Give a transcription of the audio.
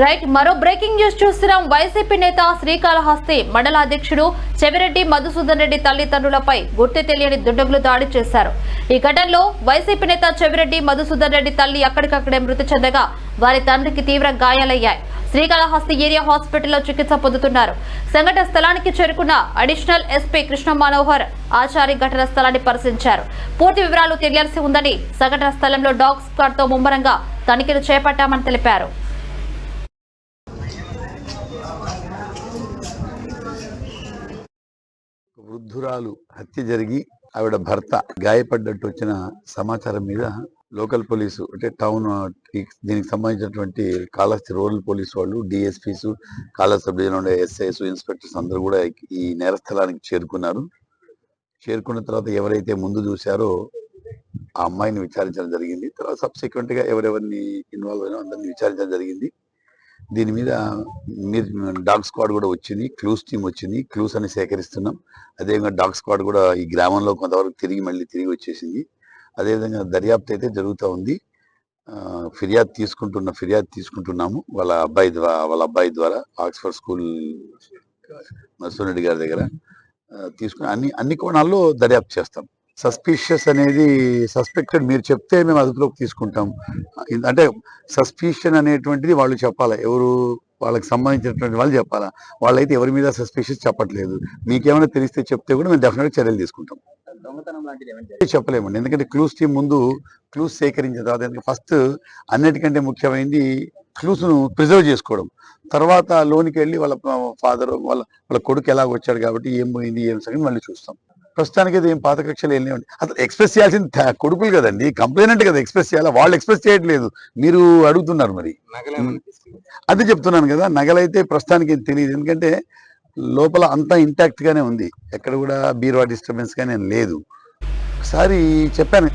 Right మరో breaking news చూస్తున్నాం. YCP నేత శ్రీకాళహస్తి మండల అధ్యక్షుడు చెవిరెడ్డి మధుసూదన్ రెడ్డి తల్లిదండ్రులపై గుర్తు తెలియని దుండగులు దాడి చేశారు. ఈ ఘటనలో వైసీపీ నేత చెవిరెడ్డి మధుసూదన్ రెడ్డి తల్లి అక్కడికక్కడే మృతి చెందగా వారి తండ్రికి తీవ్ర గాయాలయ్యాయి. శ్రీకాళహస్తి ఏరియా హాస్పిటల్లో చికిత్స పొందుతున్నారు. సంఘటన స్థలానికి చేరుకున్న అడిషనల్ ఎస్పీ కృష్ణ మనోహర్ ఆచారి ఘటన స్థలాన్ని పరిశీలించారు. పూర్తి వివరాలు తెలియాల్సి ఉందని సంఘటన స్థలంలో డాగ్ స్క్వాడ్తో ముమ్మరంగా తనిఖీలు చేపట్టామని తెలిపారు. వృద్ధురాలు హత్య జరిగి ఆవిడ భర్త గాయపడ్డట్టు వచ్చిన సమాచారం మీద లోకల్ పోలీసు అంటే టౌన్ దీనికి సంబంధించినటువంటి కాళహస్తి రూరల్ పోలీస్ వాళ్ళు డిఎస్పీస్ కాళహస్తి సబ్ డివిజన్ ఉండే ఎస్ఐస్ ఇన్స్పెక్టర్స్ అందరూ కూడా ఈ నేరస్థలానికి చేరుకున్నారు. చేరుకున్న తర్వాత ఎవరైతే ముందు చూశారో ఆ అమ్మాయిని విచారించడం జరిగింది. తర్వాత సబ్సిక్వెంట్గా ఎవరెవరిని ఇన్వాల్వ్ అయినా అందరిని విచారించడం జరిగింది. దీని మీద మీరు డాగ్ స్క్వాడ్ కూడా వచ్చింది క్లూస్ టీమ్ వచ్చింది క్లూస్ అని సేకరిస్తున్నాం. అదేవిధంగా డాగ్ స్క్వాడ్ కూడా ఈ గ్రామంలో కొంతవరకు తిరిగి మళ్ళీ తిరిగి వచ్చేసింది. అదేవిధంగా దర్యాప్తు అయితే జరుగుతూ ఉంది. ఫిర్యాదు తీసుకుంటున్న ఫిర్యాదు తీసుకుంటున్నాము. వాళ్ళ అబ్బాయి ద్వారా వాళ్ళ అబ్బాయి ద్వారా ఆక్స్ఫర్డ్ స్కూల్ నర్సరెడ్డి గారి దగ్గర తీసుకుని అన్ని అన్ని కోణాల్లో దర్యాప్తు చేస్తాం. సస్పీషియస్ అనేది సస్పెక్టెడ్. మీరు చెప్తే మేము అదుపులోకి తీసుకుంటాం. అంటే సస్పిషన్ అనేటువంటిది వాళ్ళు చెప్పాలి. ఎవరు వాళ్ళకి సంబంధించినటువంటి వాళ్ళు చెప్పాలా. వాళ్ళైతే ఎవరి మీద సస్పిషియస్ చెప్పట్లేదు. మీకేమైనా తెలిస్తే చెప్తే కూడా మేము డెఫినెట్గా చర్యలు తీసుకుంటాం? చెప్పలేమండి. ఎందుకంటే క్లూస్ టీం ముందు క్లూస్ సేకరించిన తర్వాత ఫస్ట్ అన్నిటికంటే ముఖ్యమైనది క్లూస్ను ప్రిజర్వ్ చేసుకోవడం. తర్వాత లోనికి వెళ్ళి వాళ్ళ ఫాదర్ వాళ్ళ వాళ్ళ కొడుకు ఎలాగ వచ్చాడు కాబట్టి ఏం పోయింది ఏం సంగతి మళ్ళీ చూస్తాం. ప్రస్తుతానికి అయితే ఏం పాత కక్షలు లేవండి. అసలు ఎక్స్ప్రెస్ చేయాల్సింది కొడుకులు కదండి. కంప్లైనెంట్ కదా ఎక్స్ప్రెస్ చేయాలి? వాళ్ళు ఎక్స్ప్రెస్ చేయట్లేదు. మీరు అడుగుతున్నారు మరి? అది చెప్తున్నాను కదా నగలైతే ప్రస్తుతానికి ఏం తెలియదు. ఎందుకంటే లోపల అంతా ఇంటాక్ట్ గానే ఉంది. ఎక్కడ కూడా బీరువా డిస్టర్బెన్స్ గానే లేదు. ఒకసారి చెప్పాను.